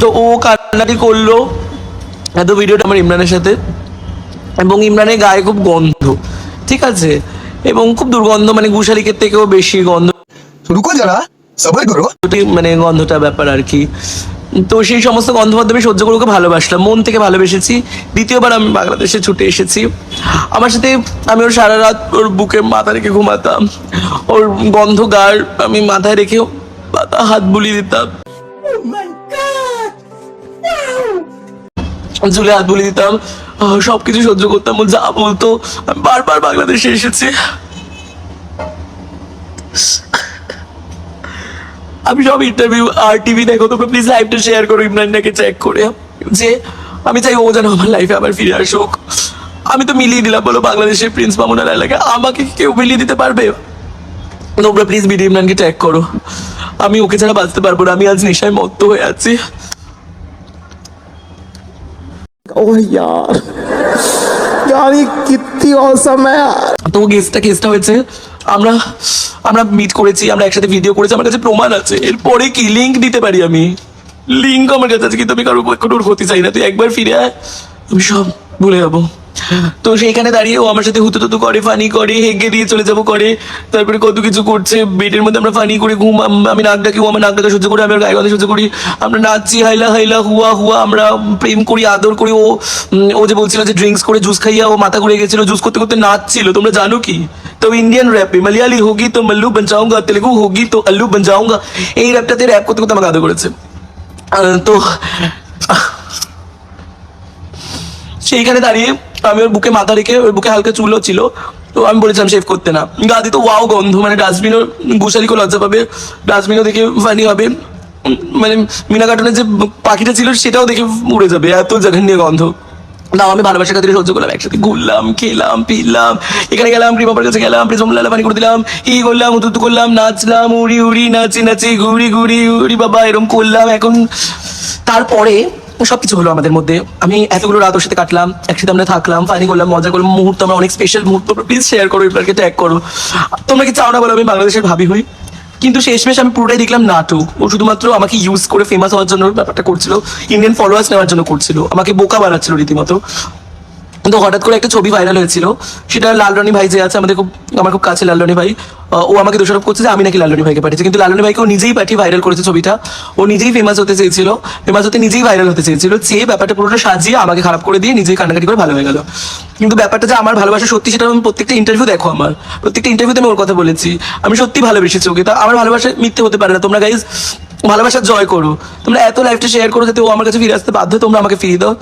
তো ও কান্নাটি করল। এত ভিডিওটা আমার ইমরানের সাথে। এবং ইমরানের গায়ে খুব গন্ধ ঠিক আছে? এবং খুব দুর্গন্ধ মানে গুশালিকের থেকেও বেশি গন্ধ। রুকো যারা সবাই করো। মানে গন্ধটা ব্যাপার আর কি। তো সেই সমস্ত গন্ধ মাধ্যমে সহ্য করে ওকে ভালোবাসলাম। মন থেকে ভালোবেসেছি। দ্বিতীয়বার আমি বাংলাদেশে ছুটে এসেছি। আমার সাথে আমি ওর সারা রাত ওর বুকে মাথা রেখে ঘুমাতাম। ওর গন্ধ গার আমি মাথায় রেখে হাত বুলিয়ে দিতাম। oh ঝুলে হাত বলে দিতাম সবকিছু সহ্য করতাম ও যা বলতো, আমি বারবার বাংলাদেশে এসেছি। আমি সব ইন্টারভিউ আর টিভি দেখো তোমরা প্লিজ লাইভটা শেয়ার করো, ইমরানটাকে চেক করে। যে, আমি চাই ও যেন আমার লাইফে আবার ফিরে আসুক। আমি তো মিলিয়ে দিলাম, বলো, বাংলাদেশের প্রিন্স মামুনার এলাকায় আমাকে কেউ মিলিয়ে দিতে পারবে? তোমরা প্লিজ বিডি ইমরানকে ট্যাগ করো। আমি ওকে ছাড়া বাঁচতে পারব না, আমি আজ নেশায় মত্ত হয়ে আছি। ओह यार यार ये कितनी औसम है यार তো কেসটা কেসটা হয়েছে আমরা আমরা মিট করেছি আমরা একসাথে ভিডিও করেছি আমার কাছে প্রমাণ আছে এরপরে কি লিঙ্ক দিতে পারি আমি লিঙ্ক আমার কাছে আছে কিন্তু আমি কারো কোনো ক্ষতি চাই না তুই একবার ফিরে আয় আমি সব ভুলে যাবো তো সেইখানে দাঁড়িয়ে ও আমার সাথে হুতু তুতু করে ফানি করে, হেগে দিয়ে চলে যাব করে। তারপরে কত কিছু করছে, বেডের মধ্যে আমরা ফানি করে ঘুম আমি নাক ডাকি, ও আমার নাক ডাকা সহ্য করি, আমি গায়ে সহ্য করি। আমরা নাচছি, হাইলা হাইলা, হুয়া হুয়া, আমরা প্রেম করি, আদর করি। ও ও যে বলছিল যে ড্রিঙ্কস করে জুস খাইয়া ও মাথা ঘুরে গেছিল জুস করতে করতে নাচছিল। তোমরা জানো কি? তো ইন্ডিয়ান র্যাপে মালিয়ালি হোগি তো মল্লু বন তেলেগু হোগি তো আল্লু বন এই র্যাপটাতে র্যাপ করতে করতে আমাকে আদর করেছে। তো সেইখানে দাঁড়িয়ে আমি ওর বুকে মাথা রেখে, ওর বুকে হালকা চুলও ছিল। তো আমি বলেছিলাম শেভ করতে না। গাদি তো ওয়াও গন্ধ মানে ডাস্টবিনও গোসারিকেও লজ্জা পাবে। ডাস্টবিনও দেখে ফানি হবে। মানে মিনা কাটনের যে পাখিটা ছিল, সেটাও দেখে উড়ে যাবে। এত জায়গায় নিয়ে গন্ধ। না আমি ভালোবাসার খাতিরে সহ্য করলাম। একসাথে ঘুরলাম, খেলাম পিলাম এখানে গেলাম প্রিমাপার কাছে গেলাম প্রিজম লালা পানি করে দিলাম ই করলাম, উতু করলাম, নাচলাম, উড়ি উড়ি, নাচি নাচি, ঘুরি ঘুরি, উড়ি বাবা এরকম করলাম। এখন তারপরে সবকিছু হলো আমাদের মধ্যে। আমি এতগুলো রাত ওর সাথে কাটলাম, একসাথে আমরা থাকলাম ফানি করলাম, মজা করলাম। মুহূর্ত আমরা অনেক স্পেশাল মুহূর্ত প্লিজ শেয়ার করো এবারকে ট্যাগ করো। তোমরা কি চাও না বলো আমি বাংলাদেশের ভাবি হই? কিন্তু শেষমেশ আমি পুরোটাই দেখলাম নাটক ও শুধুমাত্র আমাকে ইউজ করে ফেমাস হওয়ার জন্য ব্যাপারটা করছিল ইন্ডিয়ান ফলোয়ার্স নেওয়ার জন্য করছিল, আমাকে বোকা বানাচ্ছিল রীতিমতো। কিন্তু হঠাৎ করে একটা ছবি ভাইরাল হয়েছিল, সেটা লালরনি ভাই যে আছে, আমাদের খুব, আমার খুব কাছে লালরনি ভাই ও আমাকে দোষারোপ করছে যে আমি নাকি লালরনি ভাইকে পাঠিয়েছি। কিন্তু লালরনি ভাইকে ও নিজেই পাঠিয়ে ভাইরাল করেছে ছবিটা। ও নিজেই ফেমাস হতে চেয়েছিল ফেমাস হতে নিজেই ভাইরাল হতে চেয়েছিল চেয়ে ব্যাপারটা পুরোটা সাজিয়ে আমাকে খারাপ করে দিয়ে নিজেই কান্নাকাটি করে ভালো হয়ে গেল। কিন্তু ব্যাপারটা যে আমার ভালোবাসা সত্যি, সেটা আমি প্রত্যেকটা ইন্টারভিউ দেখো আমার। প্রত্যেকটা ইন্টারভিউতে আমি ওর কথা বলেছি। আমি সত্যি ভালোবেসেছি ওকে। তা আমার ভালোবাসা মিথ্যে হতে পারে না। তোমরা গাইজ ভালোবাসা জয় করো। তোমরা এত লাইফটা শেয়ার করো যাতে ও আমার কাছে ফিরে আসতে বাধ্য তোমরা আমাকে ফিরিয়ে দাও।